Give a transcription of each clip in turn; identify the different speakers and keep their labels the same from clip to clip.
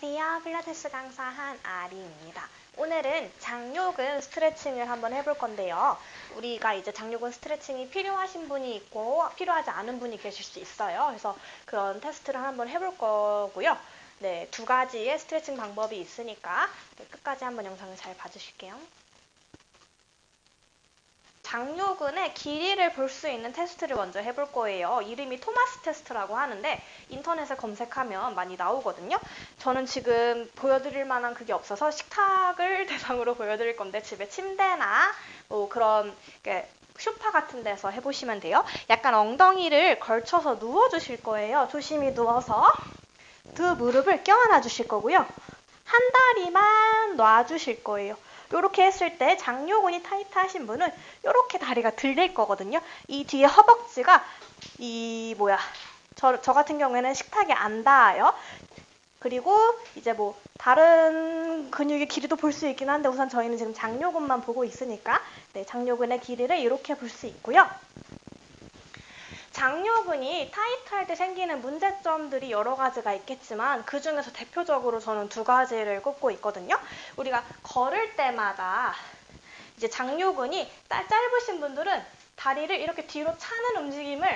Speaker 1: 안녕하세요. 필라테스 강사 한아리입니다. 오늘은 장요근 스트레칭을 한번 해볼 건데요. 우리가 이제 장요근 스트레칭이 필요하신 분이 있고 필요하지 않은 분이 계실 수 있어요. 그래서 그런 테스트를 한번 해볼 거고요. 네, 두 가지의 스트레칭 방법이 있으니까 네, 끝까지 한번 영상을 잘 봐주실게요. 장요근의 길이를 볼 수 있는 테스트를 먼저 해볼 거예요. 이름이 토마스 테스트라고 하는데 인터넷에 검색하면 많이 나오거든요. 저는 지금 보여드릴 만한 그게 없어서 식탁을 대상으로 보여드릴 건데 집에 침대나 뭐 그런 쇼파 같은 데서 해보시면 돼요. 약간 엉덩이를 걸쳐서 누워주실 거예요. 조심히 누워서 두 무릎을 껴안아 주실 거고요. 한 다리만 놔주실 거예요. 이렇게 했을 때 장요근이 타이트하신 분은 이렇게 다리가 들릴 거거든요. 이 뒤에 허벅지가 이 뭐야 저, 저 같은 경우에는 식탁에 안 닿아요. 그리고 이제 뭐 다른 근육의 길이도 볼 수 있긴 한데 우선 저희는 지금 장요근만 보고 있으니까 네, 장요근의 길이를 이렇게 볼 수 있고요. 장요근이 타이트할 때 생기는 문제점들이 여러 가지가 있겠지만 그 중에서 대표적으로 저는 두 가지를 꼽고 있거든요. 우리가 걸을 때마다 이제 장요근이 짧으신 분들은 다리를 이렇게 뒤로 차는 움직임을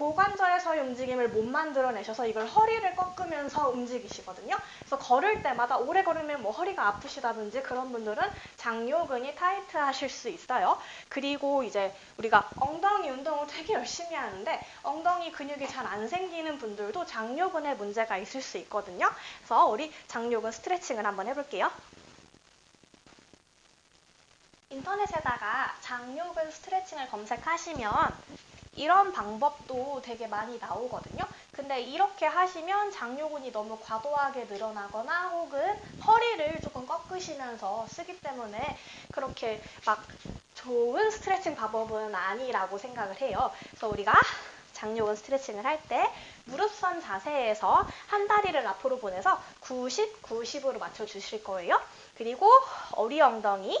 Speaker 1: 고관절에서의 움직임을 못 만들어내셔서 이걸 허리를 꺾으면서 움직이시거든요. 그래서 걸을 때마다 오래 걸으면 뭐 허리가 아프시다든지 그런 분들은 장요근이 타이트 하실 수 있어요. 그리고 이제 우리가 엉덩이 운동을 되게 열심히 하는데 엉덩이 근육이 잘 안 생기는 분들도 장요근에 문제가 있을 수 있거든요. 그래서 우리 장요근 스트레칭을 한번 해볼게요. 인터넷에다가 장요근 스트레칭을 검색하시면 이런 방법도 되게 많이 나오거든요. 근데 이렇게 하시면 장요근이 너무 과도하게 늘어나거나 혹은 허리를 조금 꺾으시면서 쓰기 때문에 그렇게 막 좋은 스트레칭 방법은 아니라고 생각을 해요. 그래서 우리가 장요근 스트레칭을 할 때 무릎선 자세에서 한 다리를 앞으로 보내서 90, 90으로 맞춰 주실 거예요. 그리고 어리 엉덩이,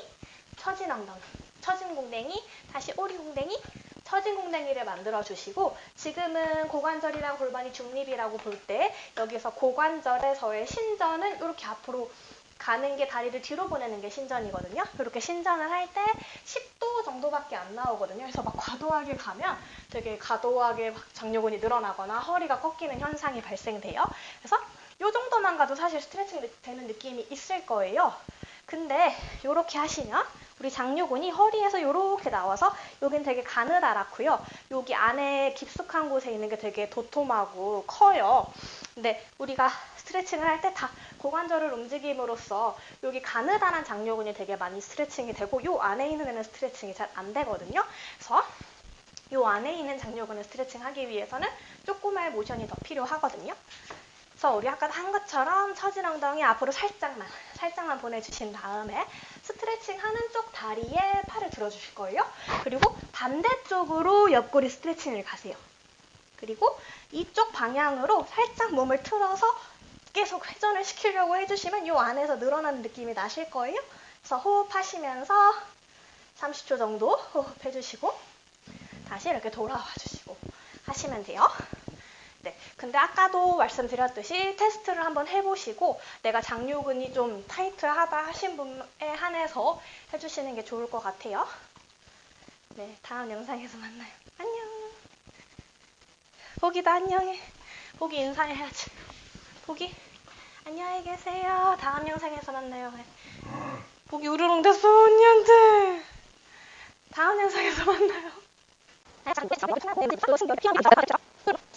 Speaker 1: 처진 엉덩이, 처진 공댕이, 다시 오리 공댕이, 처진 공댕이를 만들어 주시고 지금은 고관절이랑 골반이 중립이라고 볼 때 여기서 고관절에서의 신전은 이렇게 앞으로 가는 게 다리를 뒤로 보내는 게 신전이거든요. 이렇게 신전을 할 때 10도 정도밖에 안 나오거든요. 그래서 막 과도하게 가면 되게 과도하게 장요근이 늘어나거나 허리가 꺾이는 현상이 발생돼요. 그래서 이 정도만 가도 사실 스트레칭 되는 느낌이 있을 거예요. 근데 이렇게 하시면 우리 장요근이 허리에서 이렇게 나와서 여긴 되게 가느다랗고요. 여기 안에 깊숙한 곳에 있는 게 되게 도톰하고 커요. 근데 우리가 스트레칭을 할 때 다 고관절을 움직임으로써 여기 가느다란 장요근이 되게 많이 스트레칭이 되고 요 안에 있는 애는 스트레칭이 잘 안 되거든요. 그래서 요 안에 있는 장요근을 스트레칭 하기 위해서는 조금의 모션이 더 필요하거든요. 그래서 우리 아까 한 것처럼 처진 엉덩이 앞으로 살짝만 살짝만 보내주신 다음에 스트레칭 하는 쪽 다리에 팔을 들어주실 거예요. 그리고 반대쪽으로 옆구리 스트레칭을 가세요. 그리고 이쪽 방향으로 살짝 몸을 틀어서 계속 회전을 시키려고 해주시면 이 안에서 늘어나는 느낌이 나실 거예요. 그래서 호흡하시면서 30초 정도 호흡해주시고 다시 이렇게 돌아와 주시고 하시면 돼요. 네, 근데 아까도 말씀드렸듯이 테스트를 한번 해보시고 내가 장요근이 좀 타이트하다 하신 분에 한해서 해주시는 게 좋을 것 같아요. 네, 다음 영상에서 만나요. 안녕. 보기도 안녕해. 보기 인사해야지. 보기 안녕히 계세요. 다음 영상에서 만나요. 보기 우르릉 됐어 언니한테. 다음 영상에서 만나요.